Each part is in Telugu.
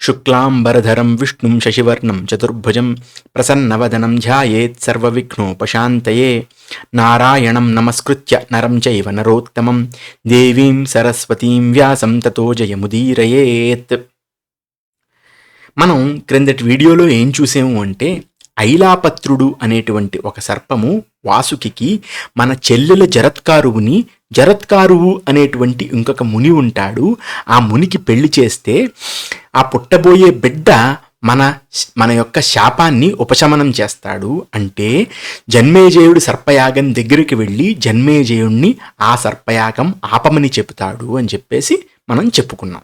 శుక్లాంబరధరం విష్ణుం శశివర్ణం చతుర్భుజం ప్రసన్నవదనం ధ్యాయేత్ సర్వవిఘ్నోపశాంతయే నారాయణం నమస్కృత్య నరం చైవ నరోత్తమం దేవీం సరస్వతీం వ్యాసం తతో జయముదీరయేత్ మనం క్రిందటి వీడియోలో ఏం చూసాము అంటే ఐలాపత్రుడు అనేటువంటి ఒక సర్పము వాసుకి మన చెల్లెల జరత్కారువుని జరత్కారువు అనేటువంటి ఇంకొక ముని ఉంటాడు. ఆ మునికి పెళ్ళి చేస్తే ఆ పుట్టబోయే బిడ్డ మన మన యొక్క శాపాన్ని ఉపశమనం చేస్తాడు. అంటే జన్మేజయుడు సర్పయాగం దగ్గరికి వెళ్ళి జన్మేజయుణ్ణి ఆ సర్పయాగం ఆపమని చెబుతాడు అని చెప్పేసి మనం చెప్పుకున్నాం.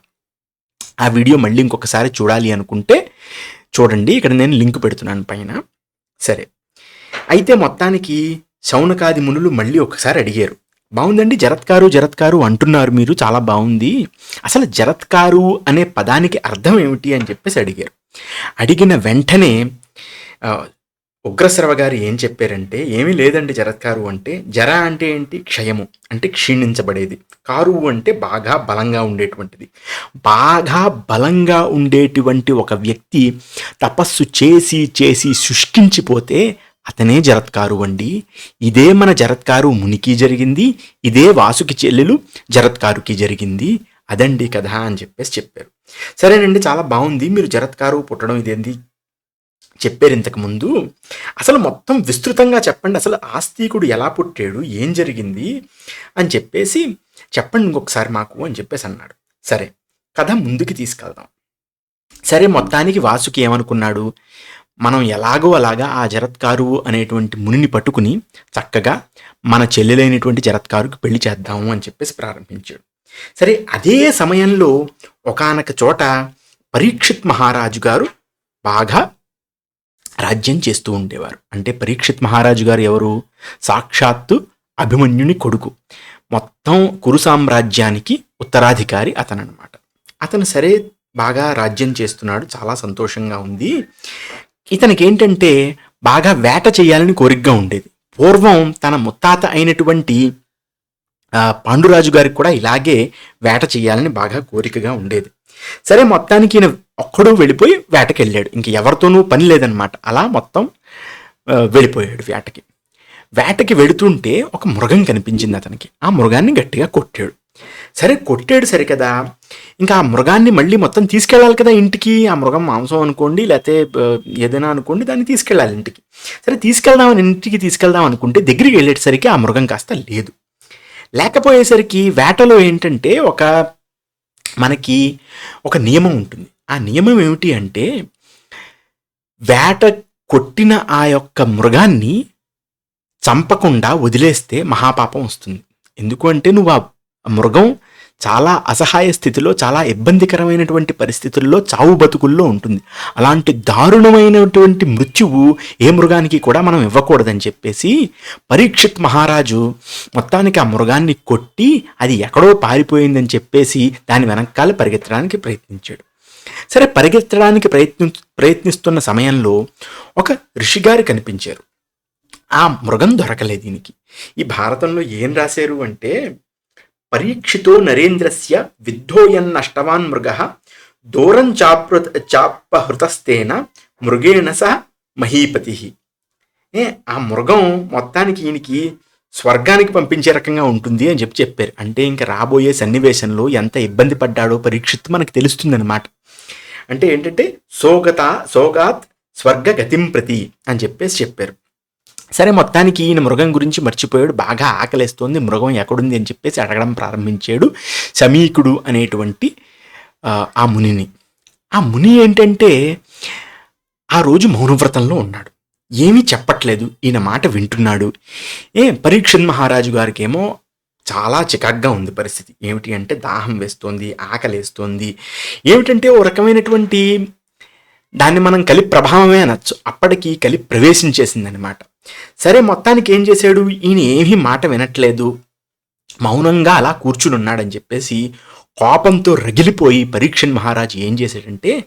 ఆ వీడియో మళ్ళీ ఇంకొకసారి చూడాలి అనుకుంటే చూడండి. ఇక్కడ నేను లింక్ పెడుతున్నాను పైన. సరే. అయితే మొత్తానికి శౌనకాది మునులు మళ్ళీ ఒకసారి అడిగారు బాగుందండి జరత్కారు జరత్కారు అంటున్నారు మీరు చాలా బాగుంది. అసలు జరత్కారు అనే పదానికి అర్థం ఏమిటి? అని చెప్పేసి అడిగారు. అడిగిన వెంటనే ఉగ్రశ్రవ గారు ఏం చెప్పారంటే ఏమీ లేదండి జరత్కారు అంటే జర అంటే ఏంటి? క్షయము అంటే క్షీణించబడేది. కారు అంటే బాగా బలంగా ఉండేటువంటిది. బాగా బలంగా ఉండేటువంటి ఒక వ్యక్తి తపస్సు చేసి చేసి శుష్కించిపోతే అతనే జరత్కారు అండి ఇదే మన జరత్కారు మునికి జరిగింది ఇదే వాసుకి చెల్లెలు జరత్కారుకి జరిగింది. అదండి కథ అని చెప్పేసి చెప్పారు. సరేనండి చాలా బాగుంది. మీరు జరత్కారు పుట్టడం ఇదేంది చెప్పారు ఇంతకు ముందు. అసలు మొత్తం విస్తృతంగా చెప్పండి. అసలు ఆస్తికుడు ఎలా పుట్టాడు ఏం జరిగింది అని చెప్పేసి చెప్పండి ఇంకొకసారి మాకు అని చెప్పేసి అన్నాడు. సరే కథ ముందుకి తీసుకెళ్దాం. సరే మొత్తానికి వాసుకి ఏమనుకున్నాడు? మనం ఎలాగో అలాగా ఆ జరత్కారు అనేటువంటి మునిని పట్టుకుని చక్కగా మన చెల్లెలైనటువంటి జరత్కారుకి పెళ్ళి చేద్దాము అని చెప్పేసి ప్రారంభించాడు. సరే అదే సమయంలో ఒకానొక చోట పరీక్షిత్ మహారాజు గారు బాగా రాజ్యం చేస్తూ ఉండేవారు. అంటే పరీక్షిత్ మహారాజు గారు ఎవరు? సాక్షాత్తు అభిమన్యుని కొడుకు. మొత్తం కురు సామ్రాజ్యానికి ఉత్తరాధికారి అతను అనమాట అతను సరే బాగా రాజ్యం చేస్తున్నాడు చాలా సంతోషంగా ఉంది. ఇతనికి ఏంటంటే బాగా వేట చేయాలని కోరికగా ఉండేది. పూర్వం తన ముత్తాత అయినటువంటి పాండురాజు గారికి కూడా ఇలాగే వేట చేయాలని బాగా కోరికగా ఉండేది. సరే మొత్తానికి ఈయన ఒక్కడు వెళ్ళిపోయి వేటకి వెళ్ళాడు ఇంక ఎవరితోనూ పని లేదనమాట. అలా మొత్తం వెళ్ళిపోయాడు వేటకి. వేటకి వెళుతుంటే ఒక మృగం కనిపించింది అతనికి. ఆ మృగాన్ని గట్టిగా కొట్టాడు. సరే కొట్టాడు సరే కదా. ఇంకా ఆ మృగాన్ని మళ్ళీ మొత్తం తీసుకెళ్ళాలి కదా ఇంటికి. ఆ మృగం మాంసం అనుకోండి లేకపోతే ఏదైనా అనుకోండి దాన్ని తీసుకెళ్ళాలి ఇంటికి. సరే తీసుకెళ్దామని ఇంటికి తీసుకెళ్దాం అనుకుంటే దగ్గరికి వెళ్ళేసరికి ఆ మృగం కాస్త లేదు. లేకపోయేసరికి వేటలో ఏంటంటే ఒక మనకి ఒక నియమం ఉంటుంది. ఆ నియమం ఏమిటి అంటే వేట కొట్టిన ఆ యొక్క మృగాన్ని చంపకుండా వదిలేస్తే మహాపాపం వస్తుంది. ఎందుకు అంటే నువ్వు ఆ మృగం చాలా అసహాయ స్థితిలో చాలా ఇబ్బందికరమైనటువంటి పరిస్థితుల్లో చావు బతుకుల్లో ఉంటుంది. అలాంటి దారుణమైనటువంటి మృత్యువు ఏ మృగానికి కూడా మనం ఇవ్వకూడదని చెప్పేసి పరీక్షిత్ మహారాజు మొత్తానికి ఆ మృగాన్ని కొట్టి అది ఎక్కడో పారిపోయిందని చెప్పేసి దాని వెనకాల పరిగెత్తడానికి ప్రయత్నించాడు. సరే పరిగెత్తడానికి ప్రయత్ని ప్రయత్నిస్తున్న సమయంలో ఒక ఋషిగారు కనిపించారు. ఆ మృగం దొరకలేదు దీనికి. ఈ భారతంలో ఏం రాశారు అంటే పరీక్షితో నరేంద్రస్య విద్ధోయన్నష్టవాన్ మృగ దూరం చాప్ర చాపహృతస్థేన మృగేణ సహ మహీపతి. ఏ ఆ మృగం మొత్తానికి ఈయనకి స్వర్గానికి పంపించే రకంగా ఉంటుంది అని చెప్పి చెప్పారు. అంటే ఇంకా రాబోయే సన్నివేశంలో ఎంత ఇబ్బంది పడ్డాడో పరీక్షిత్ మనకు తెలుస్తుందన్నమాట. అంటే ఏంటంటే సోగత సోగాత్ స్వర్గ గతిం ప్రతి అని చెప్పేసి చెప్పారు. సరే మొత్తానికి ఈయన మృగం గురించి మర్చిపోయాడు. బాగా ఆకలేస్తోంది. మృగం ఎక్కడుంది అని చెప్పేసి అడగడం ప్రారంభించాడు సమీకుడు అనేటువంటి ఆ, మునిని. ఆ ముని ఏంటంటే ఆ రోజు మౌనవ్రతంలో ఉన్నాడు. ఏమీ చెప్పట్లేదు. ఈయన మాట వింటున్నాడు. ఏ పరీక్షన్ మహారాజు గారికేమో చాలా చికాగ్గా ఉంది పరిస్థితి. ఏమిటి అంటే దాహం వేస్తోంది ఆకలేస్తోంది. ఏమిటంటే ఓ రకమైనటువంటి దాన్ని మనం కలి ప్రభావమే అనొచ్చు. అప్పటికి కలి ప్రవేశించేసిందనమాట సరే మొత్తానికి ఏం చేశాడు? ఈయన ఏమీ మాట వినట్లేదు. మౌనంగా అలా కూర్చుని ఉన్నాడని చెప్పేసి కోపంతో రగిలిపోయి పరీక్షన్ మహారాజు ఏం చేశాడంటే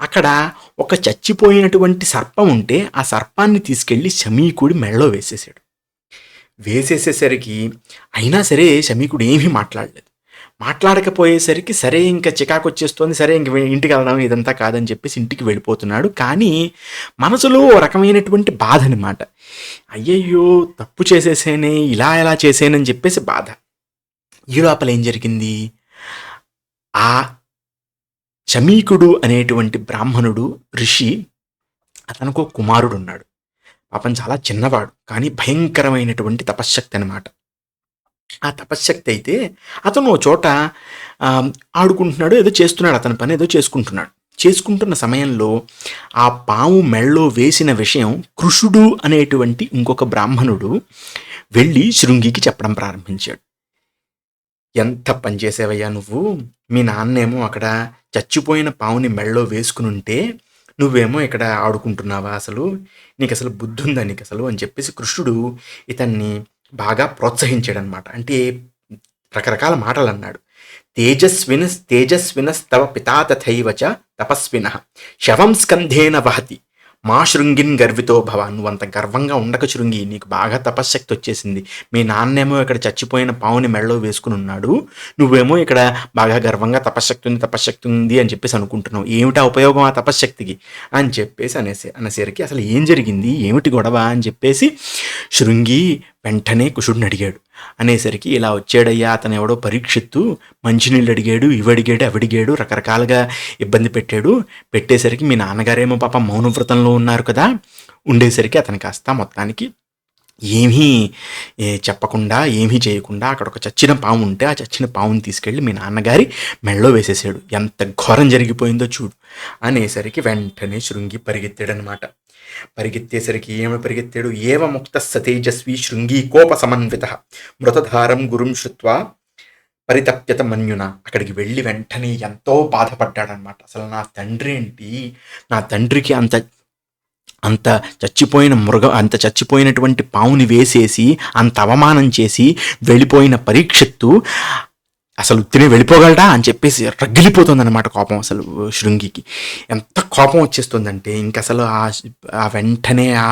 అక్కడ ఒక చచ్చిపోయినటువంటి సర్పం ఉంటే ఆ సర్పాన్ని తీసుకెళ్ళి శమీకుడి మెడలో వేసేసాడు వేసేసేసరికి అయినా సరే శమీకుడు ఏమీ మాట్లాడలేదు. మాట్లాడకపోయేసరికి సరే ఇంకా చికాకు వచ్చేస్తుంది సరే ఇంక ఇంటికి వెళ్ళడం ఇదంతా కాదని చెప్పేసి ఇంటికి వెళ్ళిపోతున్నాడు. కానీ మనసులో ఓ రకమైనటువంటి బాధ అనమాట అయ్యయ్యో తప్పు చేసేసేనే ఇలా ఎలా చేసేనని చెప్పేసి బాధ. ఈ లోపల ఏం జరిగింది? ఆ చమీకుడు అనేటువంటి బ్రాహ్మణుడు ఋషి అతనికి ఒక కుమారుడు ఉన్నాడు పాపం చాలా చిన్నవాడు కానీ భయంకరమైనటువంటి తపశ్శక్తి అనమాట ఆ తపశ్శక్తి అయితే అతను ఓ చోట ఆడుకుంటున్నాడు ఏదో చేస్తున్నాడు అతని పని ఏదో చేసుకుంటున్నాడు. చేసుకుంటున్న సమయంలో ఆ పాము మెళ్ళో వేసిన విషయం కృషుడు అనేటువంటి ఇంకొక బ్రాహ్మణుడు వెళ్ళి శృంగికి చెప్పడం ప్రారంభించాడు. ఎంత పనిచేసావయ్యా నువ్వు? మీ నాన్నేమో అక్కడ చచ్చిపోయిన పావుని మెళ్ళో వేసుకుని ఉంటే నువ్వేమో ఇక్కడ ఆడుకుంటున్నావా అసలు? నీకు అసలు బుద్ధి ఉందా నీకు అసలు అని చెప్పేసి కృష్ణుడు ఇతన్ని బాగా ప్రోత్సహించాడనమాట అంటే రకరకాల మాటలు అన్నాడు తేజస్విన తేజస్వినస్తవ పితా తథైవ చ తపస్విన. శవం స్కంధేన వహతి. మా శృంగిన్ గర్వితో భవ నువ్వు అంత గర్వంగా ఉండక శృంగి నీకు బాగా తపశ్శక్తి వచ్చేసింది. మీ నాన్నేమో ఇక్కడ చచ్చిపోయిన పావుని మెడలో వేసుకుని ఉన్నాడు. నువ్వేమో ఇక్కడ బాగా గర్వంగా తపశ్శక్తి ఉంది తపశ్శక్తి ఉంది అని చెప్పేసి అనుకుంటున్నావు. ఏమిటా ఉపయోగం ఆ తపశ్శక్తికి? అని చెప్పేసి అనేసి అనేసరికి అసలు ఏం జరిగింది? ఏమిటి గొడవ? అని చెప్పేసి శృంగి వెంటనే కుషుడిని అడిగాడు. అనేసరికి ఇలా వచ్చాడయ్యా అతను ఎవడో పరీక్షిత్తు మంచినీళ్ళు అడిగాడు ఇవి అడిగాడు అవి అడిగాడు రకరకాలుగా ఇబ్బంది పెట్టాడు. పెట్టేసరికి మీ నాన్నగారేమో పాప మౌనవ్రతంలో ఉన్నారు కదా. ఉండేసరికి అతను కాస్త మొత్తానికి ఏమీ ఏ, చెప్పకుండా ఏమీ చేయకుండా అక్కడ ఒక చచ్చిన పాము ఉంటే ఆ చచ్చిన పాముని తీసుకెళ్ళి మీ నాన్నగారి మెళ్ళో వేసేసాడు. ఎంత ఘోరం జరిగిపోయిందో చూడు అనేసరికి వెంటనే శృంగి పరిగెత్తాడనమాట. పరిగెత్తేసరికి ఏమి పరిగెత్తాడు? ఏవ ముక్త సతేజస్వి శృంగి కోప సమన్విత. మృతధారం గురుం శృత్వా పరితప్యత మన్యున. అక్కడికి వెళ్ళి వెంటనే ఎంతో బాధపడ్డాడనమాట అసలు నా తండ్రి ఏంటి? నా తండ్రికి అంత అంత చచ్చిపోయిన మృగ అంత చచ్చిపోయినటువంటి పావుని వేసేసి అంత అవమానం చేసి వెళ్ళిపోయిన పరీక్షత్తు అసలు తిని వెళ్ళిపోగలడా అని చెప్పేసి రగిలిపోతుంది అనమాట కోపం అసలు శృంగికి. ఎంత కోపం వచ్చేస్తుందంటే ఇంక అసలు ఆ ఆ వెంటనే ఆ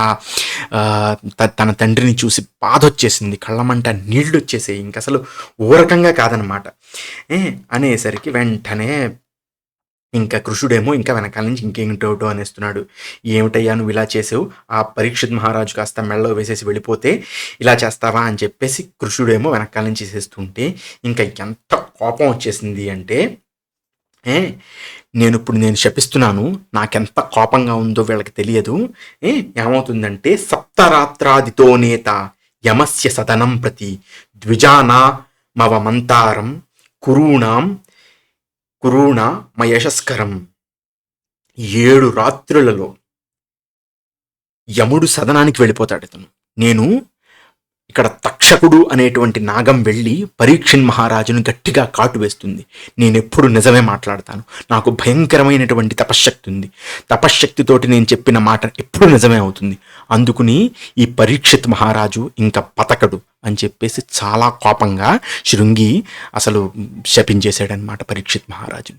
త- తన తండ్రిని చూసి బాధ వచ్చేసింది కళ్ళమంట నీళ్ళు వచ్చేసాయి ఇంక అసలు ఊరకంగా కాదనమాట అనేసరికి వెంటనే ఇంకా కృషుడేమో ఇంకా వెనకాల నుంచి ఇంకేమిటోటో అనేస్తున్నాడు. ఏమిటయ్యా నువ్వు ఇలా చేసావు? ఆ పరీక్షిత్ మహారాజు కాస్త మెళ్ళలో వేసేసి వెళ్ళిపోతే ఇలా చేస్తావా అని చెప్పేసి కృషుడేమో వెనకాల నుంచి చేసేస్తుంటే ఇంకా ఎంత కోపం వచ్చేసింది అంటే ఏ నేను ఇప్పుడు నేను శపిస్తున్నాను నాకెంత కోపంగా ఉందో వీళ్ళకి తెలియదు. ఏ ఏమవుతుందంటే సప్తరాత్రాదితో నేత యమస్య సదనం ప్రతి ద్విజానా మవమంతారం కురూణాం కురూణ మయశస్కరం. ఏడు రాత్రులలో యముడు సదనానికి వెళ్ళిపోతాడు ఇతను. నేను ఇక్కడ తక్షకుడు అనేటువంటి నాగం వెళ్ళి పరీక్షన్ మహారాజును గట్టిగా కాటు వేస్తుంది. నేను ఎప్పుడు నిజమే మాట్లాడతాను. నాకు భయంకరమైనటువంటి తపశ్శక్తి ఉంది. తపశ్శక్తితోటి నేను చెప్పిన మాట ఎప్పుడు నిజమే అవుతుంది. అందుకుని ఈ పరీక్షిత్ మహారాజు ఇంకా పతకడు అని చెప్పేసి చాలా కోపంగా శృంగి అసలు శపించేశాడనమాట పరీక్షిత్ మహారాజుని.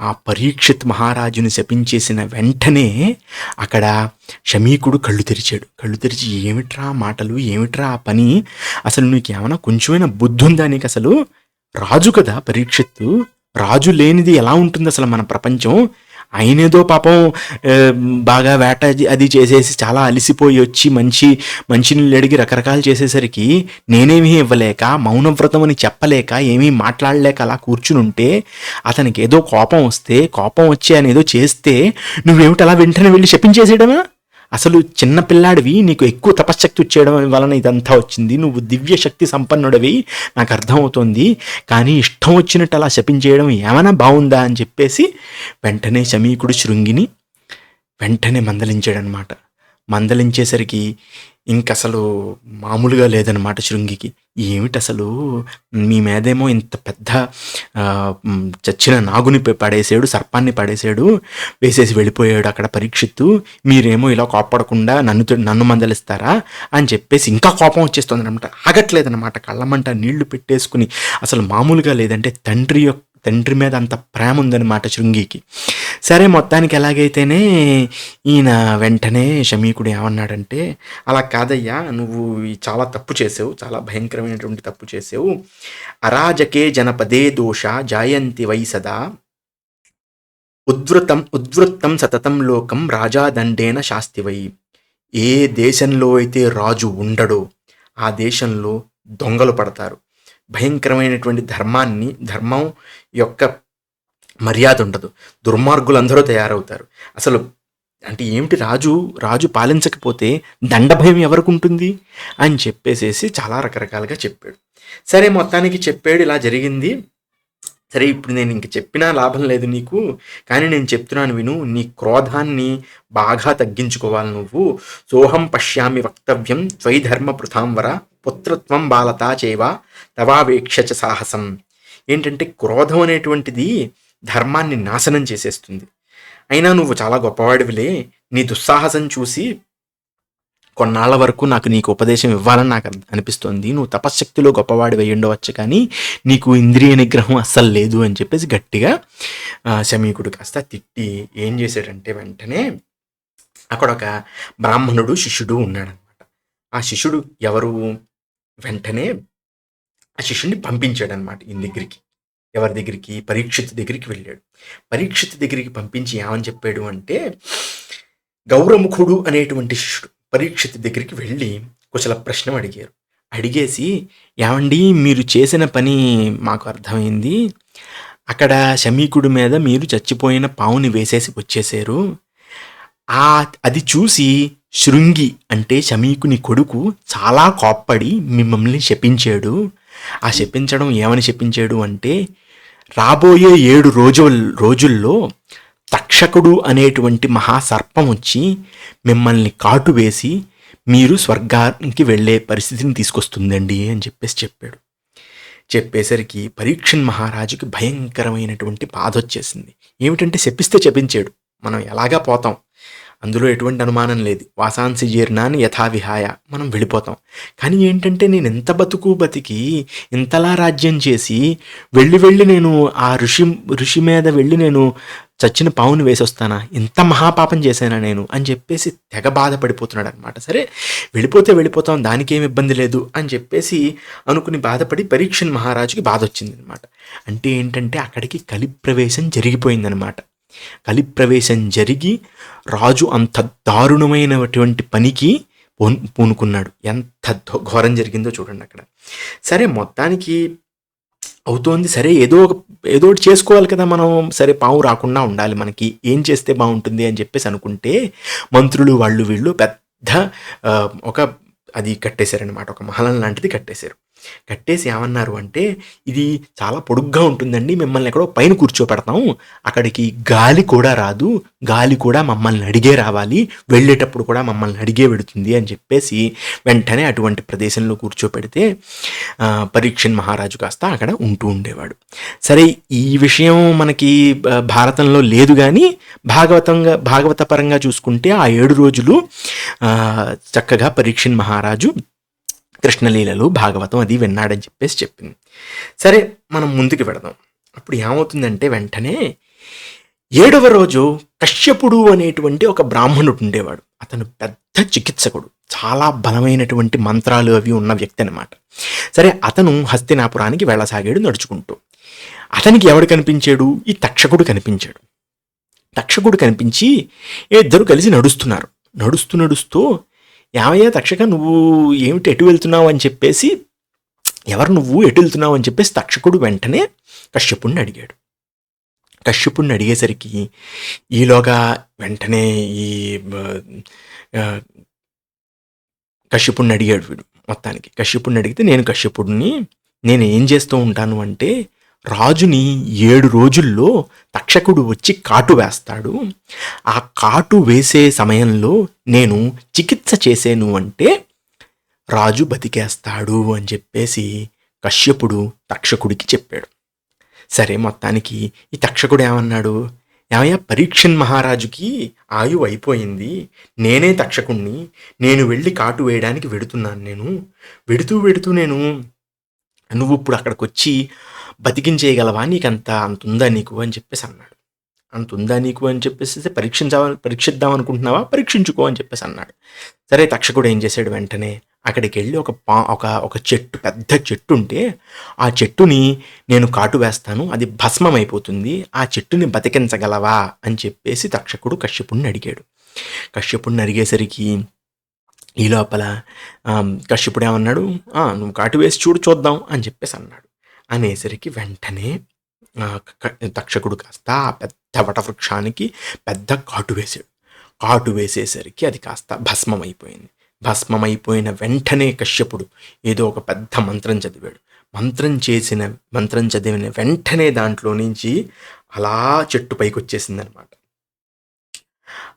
ఆ పరీక్షిత్ మహారాజుని శపించేసిన వెంటనే అక్కడ షమీకుడు కళ్ళు తెరిచాడు. కళ్ళు తెరిచి ఏమిట్రా మాటలు ఏమిట్రా ఆ పని? అసలు నీకేమైనా కొంచెమైనా బుద్ధి ఉందా నీకు అసలు రాజు కదా పరీక్షిత్తు. రాజు లేనిది ఎలా ఉంటుంది అసలు మన ప్రపంచం? ఆయనేదో పాపం బాగా వేట అది- అది చేసేసి చాలా అలిసిపోయి వచ్చి మంచి నీళ్ళు అడిగి రకరకాలు చేసేసరికి నేనేమీ ఇవ్వలేక మౌనవ్రతం అని చెప్పలేక ఏమీ మాట్లాడలేక అలా కూర్చుని ఉంటే అతనికి ఏదో కోపం వస్తే కోపం వచ్చి అనేదో చేస్తే నువ్వేమిటి అలా వెంటనే వెళ్ళి చెప్పించేసేయడమా అసలు చిన్న పిల్లాడివి నీకు ఎక్కువ తపశ్శక్తి వచ్చేయడం వలన ఇదంతా వచ్చింది. నువ్వు దివ్య శక్తి సంపన్నుడివి నాకు అర్థమవుతోంది. కానీ ఇష్టం వచ్చినట్టు అలా శపించేయడం ఏమైనా బాగుందా అని చెప్పేసి వెంటనే శమీకుడు శృంగిని వెంటనే మందలించాడనమాట మందలించేసరికి ఇంకసలు మామూలుగా లేదనమాట శృంగికి. ఏమిటి అసలు మీ మీదేమో ఇంత పెద్ద చచ్చిన నాగుని పడేసాడు సర్పాన్ని పడేసాడు వేసేసి వెళ్ళిపోయాడు అక్కడ పరీక్షిత్తు. మీరేమో ఇలా కోపడకుండా నన్ను నన్ను మందలిస్తారా అని చెప్పేసి ఇంకా కోపం వచ్చేస్తుంది అనమాట ఆగట్లేదనమాట కళ్ళమంట నీళ్ళు పెట్టేసుకుని. అసలు మామూలుగా లేదంటే తండ్రి యొక్క తండ్రి మీద అంత ప్రేమ ఉందన్నమాట శృంగికి. సరే మొత్తానికి ఎలాగైతేనే ఈయన వెంటనే శమీకుడు ఏమన్నాడంటే అలా కాదయ్యా నువ్వు చాలా తప్పు చేసావు చాలా భయంకరమైనటువంటి తప్పు చేసావు. అరాజకే జనపదే దోష జాయంతి వై సదా. ఉద్వృతం ఉద్వృత్తం సతతం లోకం రాజాదండేన శాస్తివై. ఏ దేశంలో అయితే రాజు ఉండడో ఆ దేశంలో దొంగలు పడతారు. భయంకరమైనటువంటి ధర్మాన్ని ధర్మం యొక్క మర్యాద ఉండదు. దుర్మార్గులందరూ తయారవుతారు. అసలు అంటే ఏమిటి రాజు రాజు పాలించకపోతే దండభయం ఎవరికి ఉంటుంది? అని చెప్పేసేసి చాలా రకరకాలుగా చెప్పాడు. సరే మొత్తానికి చెప్పాడు ఇలా జరిగింది. సరే ఇప్పుడు నేను ఇంక చెప్పినా లాభం లేదు నీకు. కానీ నేను చెప్తున్నాను విను నీ క్రోధాన్ని బాగా తగ్గించుకోవాలి నువ్వు. సోహం పశ్యామి వక్తవ్యం త్వైధర్మ పృథాంవర పుత్రత్వం బాలతా చేవ తవావేక్ష సాహసం. ఏంటంటే క్రోధం అనేటువంటిది ధర్మాన్ని నాశనం చేసేస్తుంది. అయినా నువ్వు చాలా గొప్పవాడివిలే నీ దుస్సాహసం చూసి కొన్నాళ్ళ వరకు నాకు నీకు ఉపదేశం ఇవ్వాలని నాకు అనిపిస్తుంది. నువ్వు తపశ్శక్తిలో గొప్పవాడి అయి ఉండవచ్చు కానీ నీకు ఇంద్రియ నిగ్రహం అస్సలు లేదు అని చెప్పేసి గట్టిగా శమీకుడు కాస్త తిట్టి ఏం చేశాడంటే వెంటనే అక్కడ ఒక బ్రాహ్మణుడు శిష్యుడు ఉన్నాడనమాట ఆ శిష్యుడు ఎవరు? వెంటనే ఆ శిష్యుడిని పంపించాడనమాట ఈయన దగ్గరికి. ఎవరి దగ్గరికి? పరీక్షిత్ దగ్గరికి వెళ్ళాడు. పరీక్షిత్ దగ్గరికి పంపించి ఏమని చెప్పాడు అంటే గౌరముఖుడు అనేటువంటి శిష్యుడు పరీక్షిత్ దగ్గరికి వెళ్ళి కుశల ప్రశ్న అడిగారు. అడిగేసి ఏమండి మీరు చేసిన పని మాకు అర్థమైంది. అక్కడ శమీకుడి మీద మీరు చచ్చిపోయిన పావుని వేసేసి వచ్చేసారు. ఆ అది చూసి శృంగి అంటే శమీకుని కొడుకు చాలా కోప్పడి మిమ్మల్ని శపించాడు. ఆ శపించడం ఏమని చెప్పించాడు అంటే రాబోయే ఏడు రోజు రోజుల్లో తక్షకుడు అనేటువంటి మహాసర్పం వచ్చి మిమ్మల్ని కాటు వేసి మీరు స్వర్గానికి వెళ్ళే పరిస్థితిని తీసుకొస్తుందండి అని చెప్పేసి చెప్పాడు. చెప్పేసరికి పరీక్షన్ మహారాజుకి భయంకరమైనటువంటి బాధ వచ్చేసింది ఏమిటంటే శపిస్తే చెప్పించాడు. మనం ఎలాగా పోతాం? అందులో ఎటువంటి అనుమానం లేదు. వాసాంసి జీర్ణాన్ని యథావిహాయ మనం వెళ్ళిపోతాం. కానీ ఏంటంటే నేను ఎంత బతుకు బతికి ఇంతలా రాజ్యం చేసి వెళ్ళి వెళ్ళి నేను ఆ ఋషి ఋషి మీద వెళ్ళి నేను చచ్చిన పావుని వేసొస్తానా? ఇంత మహాపాపం చేశానా నేను? అని చెప్పేసి తెగ బాధపడిపోతున్నాడు అనమాట సరే వెళ్ళిపోతే వెళ్ళిపోతాం దానికేం ఇబ్బంది లేదు అని చెప్పేసి అనుకుని బాధపడి పరీక్షన్ మహారాజుకి బాధ వచ్చింది అనమాట అంటే ఏంటంటే అక్కడికి కలిప్రవేశం జరిగిపోయిందనమాట. కలిప్రవేశం జరిగి రాజు అంత దారుణమైనటువంటి పనికి పూనుకున్నాడు. ఎంత ధో- ఘోరం జరిగిందో చూడండి అక్కడ. సరే మొత్తానికి అవుతోంది. సరే ఏదో ఒక ఏదో ఒకటి చేసుకోవాలి కదా మనం. సరే పాము రాకుండా ఉండాలి మనకి. ఏం చేస్తే బాగుంటుంది అని చెప్పేసి అనుకుంటే మంత్రులు వాళ్ళు వీళ్ళు పెద్ద ఒక అది కట్టేశారనమాట ఒక మహలం లాంటిది కట్టేశారు. కట్టేసి ఏమన్నారు అంటే ఇది చాలా పొడుగ్గా ఉంటుందండి మిమ్మల్ని ఎక్కడో పైన కూర్చోపెడతాం అక్కడికి గాలి కూడా రాదు గాలి కూడా మమ్మల్ని అడిగే రావాలి వెళ్ళేటప్పుడు కూడా మమ్మల్ని అడిగే వెడుతుంది అని చెప్పేసి వెంటనే అటువంటి ప్రదేశంలో కూర్చోపెడితే పరీక్షన్ మహారాజు కాస్త అక్కడ ఉంటూ ఉండేవాడు. సరే ఈ విషయం మనకి భారతంలో లేదు కానీ భాగవతంగా భాగవత పరంగా చూసుకుంటే ఆ ఏడు రోజులు చక్కగా పరీక్షన్ మహారాజు కృష్ణలీలలు భాగవతం అది విన్నాడని చెప్పేసి చెప్పింది. సరే మనం ముందుకు పెడదాం అప్పుడు ఏమవుతుందంటే వెంటనే ఏడవ రోజు కశ్యపుడు అనేటువంటి ఒక బ్రాహ్మణుడు ఉండేవాడు. అతను పెద్ద చికిత్సకుడు. చాలా బలమైనటువంటి మంత్రాలు అవి ఉన్న వ్యక్తి అనమాట సరే అతను హస్తినాపురానికి వెళ్ళసాగాడు నడుచుకుంటూ అతనికి ఎవడు కనిపించాడు? ఈ తక్షకుడు కనిపించాడు. తక్షకుడు కనిపించి ఇద్దరు కలిసి నడుస్తున్నారు. నడుస్తూ నడుస్తూ ఏమయ్యా తక్షక నువ్వు ఏమిటి ఎటు వెళ్తున్నావు అని చెప్పేసి ఎవరు నువ్వు ఎటు వెళ్తున్నావు అని చెప్పేసి తక్షకుడు వెంటనే కశ్యపుణ్ణి అడిగాడు. కశ్యపుణ్ణి అడిగేసరికి ఈలోగా వెంటనే ఈ కశ్యపుణ్ణి అడిగాడు వీడు మొత్తానికి. కశ్యపుణ్ణి అడిగితే నేను కశ్యపుడిని నేను ఏం చేస్తూ ఉంటాను అంటే రాజుని ఏడు రోజుల్లో తక్షకుడు వచ్చి కాటు వేస్తాడు. ఆ కాటు వేసే సమయంలో నేను చికిత్స చేసేను అంటే రాజు బతికేస్తాడు అని చెప్పేసి కశ్యపుడు తక్షకుడికి చెప్పాడు. సరే మొత్తానికి ఈ తక్షకుడు ఏమన్నాడు? ఏమయ్యా పరీక్షన్ మహారాజుకి ఆయువు అయిపోయింది. నేనే తక్షకుణ్ణి. నేను వెళ్ళి కాటు వేయడానికి వెడుతున్నాను నేను. వెడుతూ వెడుతూ నేను నువ్వు ఇప్పుడు అక్కడికి వచ్చి బతికించేయగలవా? నీకంత అంత ఉందా నీకు? అని చెప్పేసి అన్నాడు. అంత ఉందా నీకు? అని చెప్పేసి పరీక్షించాలని పరీక్షిద్దాం అనుకుంటున్నావా పరీక్షించుకో అని చెప్పేసి అన్నాడు. సరే తక్షకుడు ఏం చేశాడు వెంటనే? అక్కడికి వెళ్ళి ఒక పా ఒక ఒక చెట్టు పెద్ద చెట్టు ఉంటే ఆ చెట్టుని నేను కాటు వేస్తాను అది భస్మం అయిపోతుంది ఆ చెట్టుని బతికించగలవా? అని చెప్పేసి తక్షకుడు కశ్యపుణ్ణి అడిగాడు. కశ్యపుణ్ణి అడిగేసరికి ఈ లోపల కశ్యపుడు ఏమన్నాడు? నువ్వు కాటు వేసి చూడు చూద్దాం అని చెప్పేసి అన్నాడు. అనేసరికి వెంటనే తక్షకుడు కాస్త ఆ పెద్ద వటవృక్షానికి పెద్ద కాటు వేశాడు. కాటు వేసేసరికి అది కాస్త భస్మం అయిపోయింది భస్మం అయిపోయిన వెంటనే కశ్యపుడు ఏదో ఒక పెద్ద మంత్రం చదివాడు. మంత్రం చేసిన మంత్రం చదివిన వెంటనే దాంట్లో నుంచి అలా చెట్టు పైకి వచ్చేసిందనమాట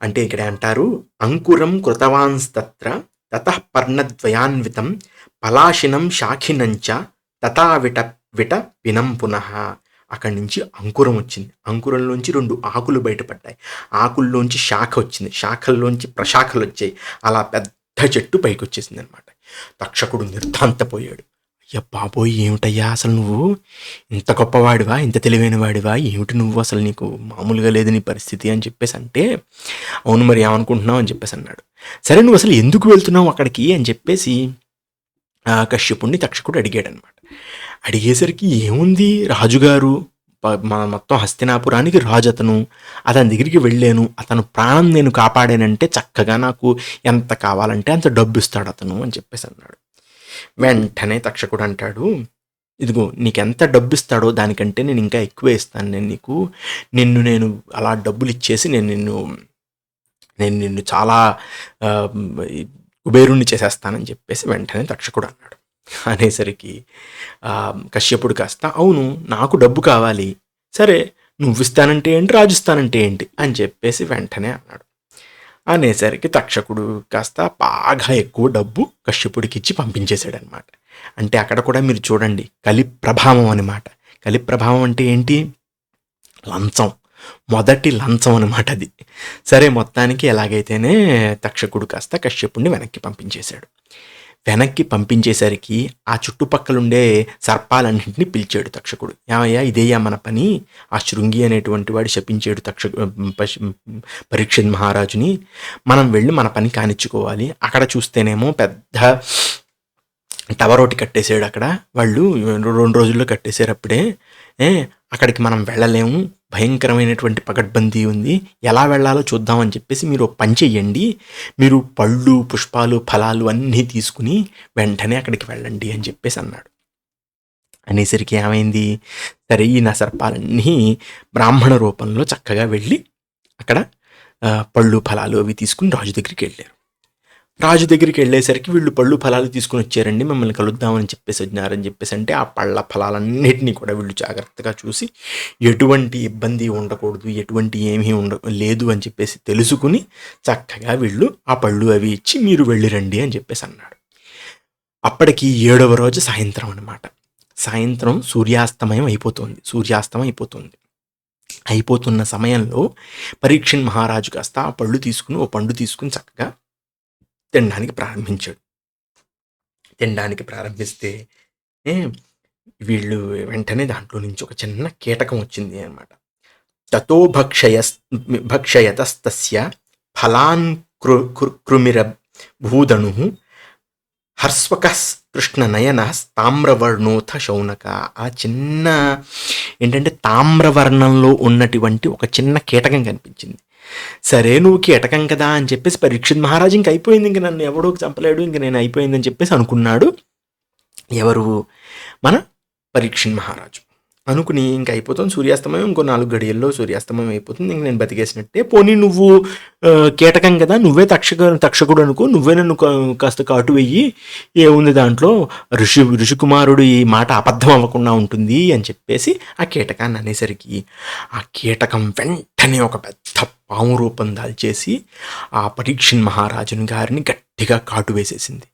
అంటే ఇక్కడ అంటారు అంకురం కృతవాంస్తత్ర తత పర్ణద్వయాన్వితం పలాశినం శాఖినంచ తథా విట వినం పునః. అక్కడి నుంచి అంకురం వచ్చింది. అంకురంలోంచి రెండు ఆకులు బయటపడ్డాయి. ఆకుల్లోంచి శాఖ వచ్చింది. శాఖల్లోంచి ప్రశాఖలు వచ్చాయి. అలా పెద్ద చెట్టు పైకి వచ్చేసింది అనమాట తక్షకుడు నిర్ధాంతపోయాడు. అయ్యా బాబోయ్ ఏమిటయ్యా అసలు నువ్వు? ఇంత గొప్పవాడివా? ఇంత తెలివైన వాడివా ఏమిటి నువ్వు అసలు నీకు మామూలుగా లేదు నీ పరిస్థితి అని చెప్పేసి అంటే అవును మరి ఏమనుకుంటున్నావు అని చెప్పేసి అన్నాడు. సరే నువ్వు అసలు ఎందుకు వెళ్తున్నావు అక్కడికి అని చెప్పేసి కశ్యపుణ్ణి తక్షకుడు అడిగాడు అనమాట అడిగేసరికి ఏముంది? రాజుగారు మన మొత్తం హస్తినాపురానికి రాజు అతను అతని దగ్గరికి వెళ్ళాను అతను ప్రాణం నేను కాపాడానంటే చక్కగా నాకు ఎంత కావాలంటే అంత డబ్బు ఇస్తాడు అతను అని చెప్పేసి అన్నాడు. వెంటనే తక్షకుడు అంటాడు ఇదిగో నీకెంత డబ్బు ఇస్తాడో దానికంటే నేను ఇంకా ఎక్కువ ఇస్తాను. నేను నీకు నిన్ను నేను అలా డబ్బులు ఇచ్చేసి నేను నిన్ను నేను నిన్ను చాలా కుబేరుణ్ణి చేసేస్తానని చెప్పేసి వెంటనే తక్షకుడు అన్నాడు. అనేసరికి కశ్యపుడు కాస్త అవును నాకు డబ్బు కావాలి. సరే నువ్వు ఇస్తానంటే ఏంటి రాజుస్తానంటే ఏంటి? అని చెప్పేసి వెంటనే అన్నాడు. అనేసరికి తక్షకుడు కాస్త బాగా ఎక్కువ డబ్బు కశ్యపుడికి ఇచ్చి పంపించేశాడు అనమాట అంటే అక్కడ కూడా మీరు చూడండి కలి ప్రభావం అనమాట కలి ప్రభావం అంటే ఏంటి? లంచం. మొదటి లంచం అనమాట అది. సరే మొత్తానికి ఎలాగైతేనే తక్షకుడు కాస్త కశ్యపుణ్ణి వెనక్కి పంపించేశాడు. వెనక్కి పంపించేసరికి ఆ చుట్టుపక్కలుండే సర్పాలన్నింటినీ పిలిచాడు తక్షకుడు. ఏమయ్యా ఇదేయా మన పని? ఆ శృంగి అనేటువంటి వాడు శపించాడు తక్ష పరీక్షిత్ మహారాజుని. మనం వెళ్ళి మన పని కానిచ్చుకోవాలి. అక్కడ చూస్తేనేమో పెద్ద టవర్ ఒకటి కట్టేశాడు అక్కడ. వాళ్ళు రెండు రోజుల్లో కట్టేశారు అప్పుడే. అక్కడికి మనం వెళ్ళలేము. భయంకరమైనటువంటి పకడ్బందీ ఉంది. ఎలా వెళ్ళాలో చూద్దామని చెప్పేసి మీరు పని చేయండి. మీరు పళ్ళు పుష్పాలు ఫలాలు అన్నీ తీసుకుని వెంటనే అక్కడికి వెళ్ళండి అని చెప్పేసి అన్నాడు. అనేసరికి ఏమైంది? సరే ఈ నా సర్పాలన్నీ బ్రాహ్మణ రూపంలో చక్కగా వెళ్ళి అక్కడ పళ్ళు ఫలాలు అవి తీసుకుని రాజు దగ్గరికి వెళ్ళారు. రాజు దగ్గరికి వెళ్ళేసరికి వీళ్ళు పళ్ళు ఫలాలు తీసుకుని వచ్చారండి మిమ్మల్ని కలుద్దామని చెప్పేసి వచ్చినారని చెప్పేసి అంటే ఆ పళ్ళ ఫలాలన్నింటినీ కూడా వీళ్ళు జాగ్రత్తగా చూసి ఎటువంటి ఇబ్బంది ఉండకూడదు ఎటువంటి ఏమీ ఉండ లేదు అని చెప్పేసి తెలుసుకుని చక్కగా వీళ్ళు ఆ పళ్ళు అవి ఇచ్చి మీరు వెళ్ళిరండి అని చెప్పేసి అన్నాడు. అప్పటికి ఏడవ రోజు సాయంత్రం అన్నమాట. సాయంత్రం సూర్యాస్తమయం అయిపోతుంది సూర్యాస్తమయం అయిపోతుంది. అయిపోతున్న సమయంలో పరీక్షణ్ మహారాజు కాస్త ఆ పళ్ళు తీసుకుని ఓ పండు తీసుకుని చక్కగా తినడానికి ప్రారంభించాడు. తినడానికి ప్రారంభిస్తే వీళ్ళు వెంటనే దాంట్లో నుంచి ఒక చిన్న కీటకం వచ్చింది అనమాట తతో భక్షయ భక్షయతస్తస్య ఫలాన్ కృ కృమిర కృమిర హర్స్వకస్ కృష్ణ నయన తామ్రవర్ణోథ శౌనక. ఆ చిన్న ఏంటంటే తామ్రవర్ణంలో ఉన్నటువంటి ఒక చిన్న కీటకం కనిపించింది. సరే నువ్వు కీటకం కదా అని చెప్పేసి పరీక్షిత్ మహారాజు ఇంక అయిపోయింది. ఇంక నన్ను ఎవడో చంపలేడు. ఇంక నేను అయిపోయిందని చెప్పేసి అనుకున్నాడు. ఎవరు? మన పరీక్షిత్ మహారాజు. అనుకుని ఇంక అయిపోతుంది సూర్యాస్తమయం ఇంకో నాలుగు గడియల్లో సూర్యాస్తమయం అయిపోతుంది. ఇంక నేను బతికేసినట్టే. పోనీ నువ్వు కీటకం కదా నువ్వే తక్షక తక్షకుడు అనుకో నువ్వే నన్ను కాస్త కాటు వెయ్యి ఏముంది దాంట్లో? ఋషి ఋషికుమారుడు ఈ మాట అబద్ధం అవ్వకుండా ఉంటుంది అని చెప్పేసి ఆ కీటకాన్ని అనేసరికి ఆ కీటకం వెంటనే ఒక పెద్ద పాము రూపం దాల్చేసి ఆ పరీక్షన్ మహారాజుని గారిని గట్టిగా కాటు వేసేసింది.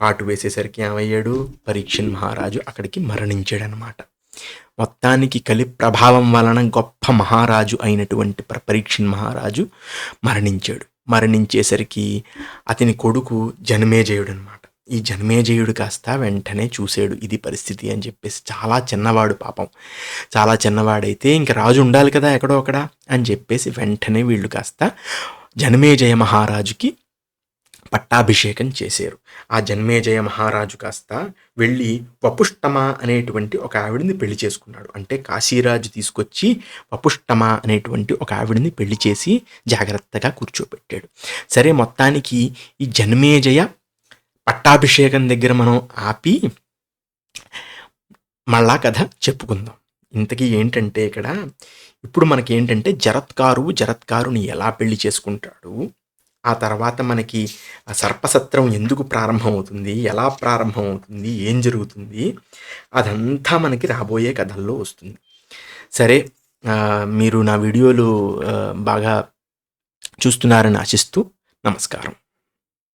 కాటు వేసేసరికి ఏమయ్యాడు? పరీక్షన్ మహారాజు అక్కడికి మరణించాడనమాట మొత్తానికి కలి ప్రభావం వలన గొప్ప మహారాజు అయినటువంటి ప్ర- పరీక్షణ్ మహారాజు మరణించాడు. మరణించేసరికి అతని కొడుకు జనమేజయుడు అనమాట ఈ జన్మేజయుడు కాస్త వెంటనే చూశాడు ఇది పరిస్థితి అని చెప్పేసి చాలా చిన్నవాడు పాపం. చాలా చిన్నవాడైతే ఇంక రాజు ఉండాలి కదా ఎక్కడో అక్కడ అని చెప్పేసి వెంటనే వీళ్ళు కాస్త జనమేజయ మహారాజుకి పట్టాభిషేకం చేశారు. ఆ జన్మేజయ మహారాజు కాస్త వెళ్ళి వపుష్టమ అనేటువంటి ఒక ఆవిడని పెళ్ళి చేసుకున్నాడు. అంటే కాశీరాజు తీసుకొచ్చి వపుష్టమ అనేటువంటి ఒక ఆవిడని పెళ్ళి చేసి జాగ్రత్తగా కూర్చోబెట్టాడు సరే మొత్తానికి ఈ జన్మేజయ పట్టాభిషేకం దగ్గర మనం ఆపి మళ్ళా కథ చెప్పుకుందాం. ఇంతకీ ఏంటంటే ఇక్కడ ఇప్పుడు మనకి ఏంటంటే జరత్కారు జరత్కారుని ఎలా పెళ్ళి చేసుకుంటాడు? ఆ తర్వాత మనకి సర్పసత్రం ఎందుకు ప్రారంభమవుతుంది ఎలా ప్రారంభమవుతుంది ఏం జరుగుతుంది అదంతా మనకి రాబోయే కథల్లో వస్తుంది. సరే మీరు నా వీడియోలు బాగా చూస్తున్నారని ఆశిస్తూ నమస్కారం.